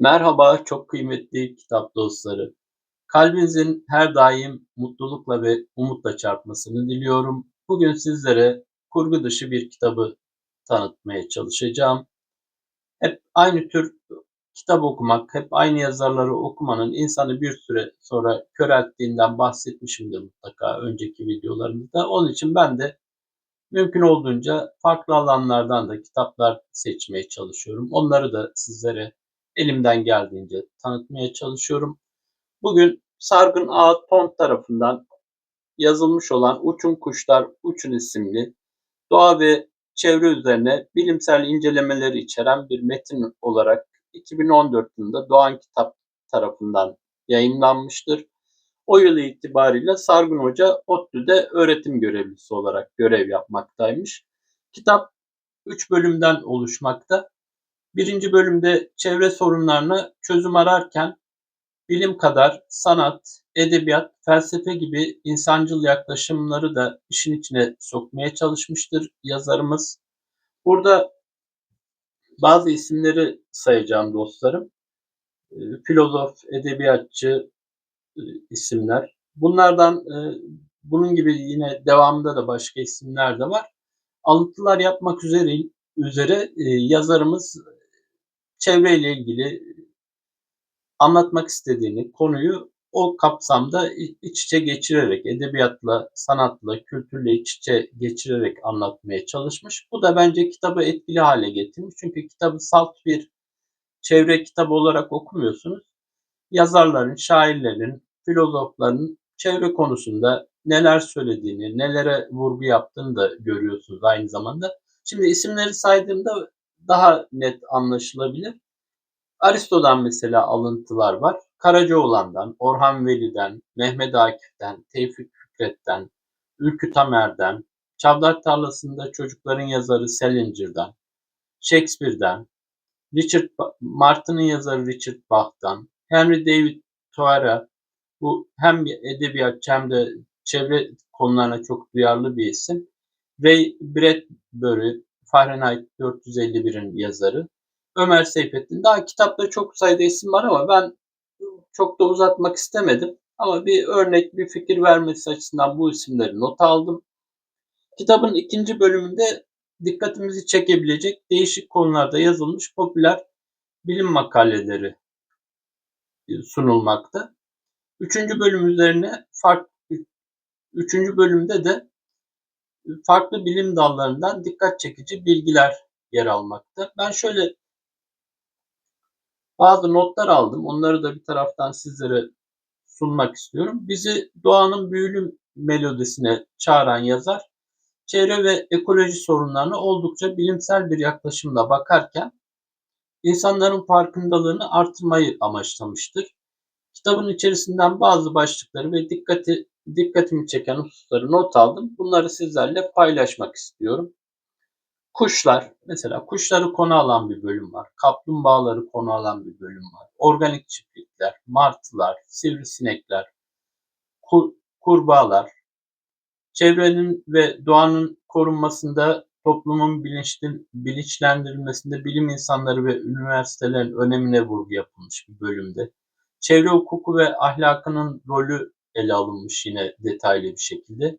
Merhaba, çok kıymetli kitap dostları. Kalbinizin her daim mutlulukla ve umutla çarpmasını diliyorum. Bugün sizlere kurgu dışı bir kitabı tanıtmaya çalışacağım. Hep aynı tür kitap okumak, hep aynı yazarları okumanın insanı bir süre sonra körelttiğinden bahsetmişimdir mutlaka önceki videolarımızda. Onun için ben de mümkün olduğunca farklı alanlardan da kitaplar seçmeye çalışıyorum. Onları da sizlere elimden geldiğince tanıtmaya çalışıyorum. Bugün Sargın Ağa Tont tarafından yazılmış olan Uçun Kuşlar Uçun isimli doğa ve çevre üzerine bilimsel incelemeleri içeren bir metin olarak 2014 yılında Doğan Kitap tarafından yayınlanmıştır. O yıl itibariyle Sargun Hoca ODTÜ'de öğretim görevlisi olarak görev yapmaktaymış. Kitap 3 bölümden oluşmakta. Birinci bölümde çevre sorunlarına çözüm ararken bilim kadar sanat, edebiyat, felsefe gibi insancıl yaklaşımları da işin içine sokmaya çalışmıştır yazarımız. Burada bazı isimleri sayacağım dostlarım. Ee, filozof, edebiyatçı e, isimler. Bunlardan e, bunun gibi yine devamında da başka isimler de var. Alıntılar yapmak üzere üzere e, yazarımız çevreyle ilgili anlatmak istediğini, konuyu o kapsamda iç içe geçirerek, edebiyatla, sanatla, kültürle iç içe geçirerek anlatmaya çalışmış. Bu da bence kitabı etkili hale getirmiş. Çünkü kitabı salt bir çevre kitabı olarak okumuyorsunuz. Yazarların, şairlerin, filozofların çevre konusunda neler söylediğini, nelere vurgu yaptığını da görüyorsunuz aynı zamanda. Şimdi isimleri saydığımda daha net anlaşılabilir. Aristo'dan mesela alıntılar var. Karacaoğlan'dan, Orhan Veli'den, Mehmet Akif'ten, Tevfik Fikret'ten, Ülkü Tamer'den, Çavdar Tarlası'nda çocukların yazarı Salinger'dan, Shakespeare'den, Richard Martin'in yazarı Richard Bach'tan, Henry David Thoreau bu hem edebiyatçı hem de çevre konularına çok duyarlı bir isim. Ray Bradbury, Fahrenheit 451'in yazarı. Ömer Seyfettin. Daha kitapta çok sayıda isim var ama ben çok da uzatmak istemedim. Ama bir örnek, bir fikir vermesi açısından bu isimleri not aldım. Kitabın ikinci bölümünde dikkatimizi çekebilecek değişik konularda yazılmış popüler bilim makaleleri sunulmakta. Üçüncü bölüm üzerine farklı üçüncü bölümde de farklı bilim dallarından dikkat çekici bilgiler yer almakta. Ben şöyle bazı notlar aldım. Onları da bir taraftan sizlere sunmak istiyorum. Bizi doğanın büyülü melodisine çağıran yazar, çevre ve ekoloji sorunlarına oldukça bilimsel bir yaklaşımla bakarken insanların farkındalığını artırmayı amaçlamıştır. Kitabın içerisinden bazı başlıkları ve dikkati dikkatimi çeken hususları not aldım. Bunları sizlerle paylaşmak istiyorum. Kuşlar, mesela kuşları konu alan bir bölüm var. Kaplumbağaları konu alan bir bölüm var. Organik çiftlikler, martılar, sivrisinekler, kur, kurbağalar, çevrenin ve doğanın korunmasında toplumun bilinçlendirilmesinde bilim insanları ve üniversitelerin önemine vurgu yapılmış bir bölümde. Çevre hukuku ve ahlakının rolü ele alınmış yine detaylı bir şekilde.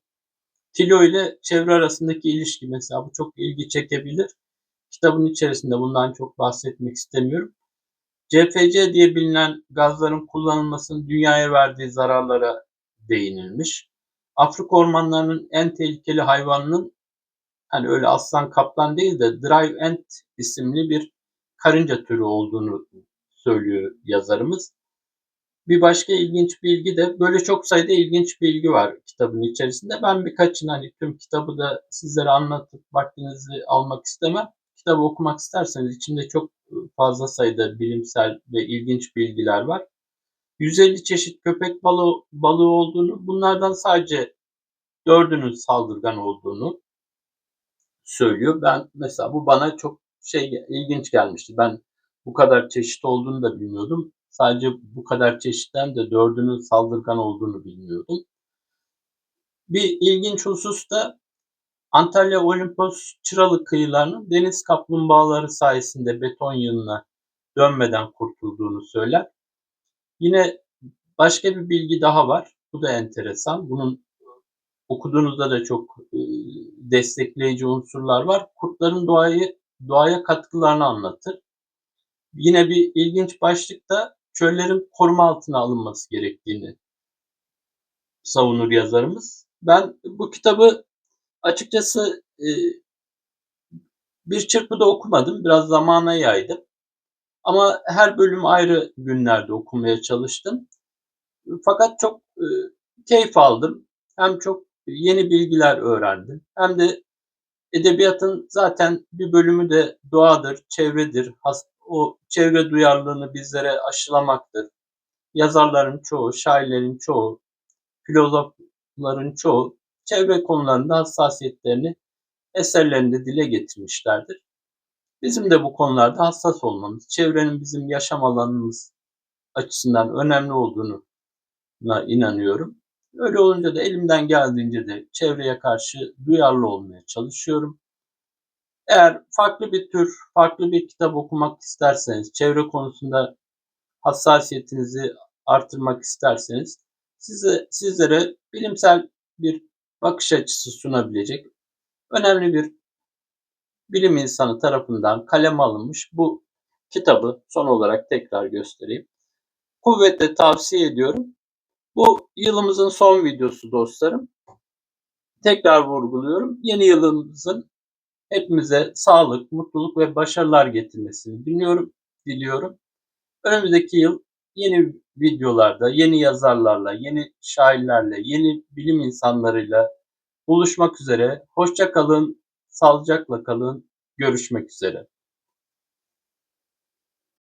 Tilo ile çevre arasındaki ilişki mesela bu çok ilgi çekebilir. Kitabın içerisinde bundan çok bahsetmek istemiyorum. CFC diye bilinen gazların kullanılmasının dünyaya verdiği zararlara değinilmiş. Afrika ormanlarının en tehlikeli hayvanının hani öyle aslan kaplan değil de drive ant isimli bir karınca türü olduğunu söylüyor yazarımız. Bir başka ilginç bilgi de böyle çok sayıda ilginç bilgi var kitabın içerisinde. Ben birkaçını hani tüm kitabı da sizlere anlatıp vaktinizi almak istemem. Kitabı okumak isterseniz içinde çok fazla sayıda bilimsel ve ilginç bilgiler var. 150 çeşit köpek balığı, balığı olduğunu, bunlardan sadece dördünün saldırgan olduğunu söylüyor. Ben mesela bu bana çok şey ilginç gelmişti. Ben bu kadar çeşit olduğunu da bilmiyordum. Sadece bu kadar çeşitten de dördünün saldırgan olduğunu bilmiyordum. Bir ilginç husus da Antalya Olimpos Çıralı kıyılarının deniz kaplumbağaları sayesinde beton yığınına dönmeden kurtulduğunu söyler. Yine başka bir bilgi daha var. Bu da enteresan. Bunun okuduğunuzda da çok e, destekleyici unsurlar var. Kurtların doğayı doğaya katkılarını anlatır. Yine bir ilginç başlıkta çöllerin koruma altına alınması gerektiğini savunur yazarımız. Ben bu kitabı açıkçası e, bir çırpıda okumadım. Biraz zamana yaydım. Ama her bölüm ayrı günlerde okumaya çalıştım. Fakat çok e, keyif aldım. Hem çok yeni bilgiler öğrendim. Hem de edebiyatın zaten bir bölümü de doğadır, çevredir. O çevre duyarlılığını bizlere aşılamaktır. Yazarların çoğu, şairlerin çoğu, filozofların çoğu çevre konularında hassasiyetlerini eserlerinde dile getirmişlerdir. Bizim de bu konularda hassas olmamız, çevrenin bizim yaşam alanımız açısından önemli olduğunu inanıyorum. Öyle olunca da elimden geldiğince de çevreye karşı duyarlı olmaya çalışıyorum. Eğer farklı bir tür, farklı bir kitap okumak isterseniz, çevre konusunda hassasiyetinizi artırmak isterseniz size sizlere bilimsel bir bakış açısı sunabilecek önemli bir bilim insanı tarafından kaleme alınmış bu kitabı son olarak tekrar göstereyim. Kuvvetle tavsiye ediyorum. Bu yılımızın son videosu dostlarım. Tekrar vurguluyorum. Yeni yılımızın hepimize sağlık, mutluluk ve başarılar getirmesini diliyorum. diliyorum. Önümüzdeki yıl yeni videolarda, yeni yazarlarla, yeni şairlerle, yeni bilim insanlarıyla buluşmak üzere. Hoşça kalın, sağlıcakla kalın. Görüşmek üzere.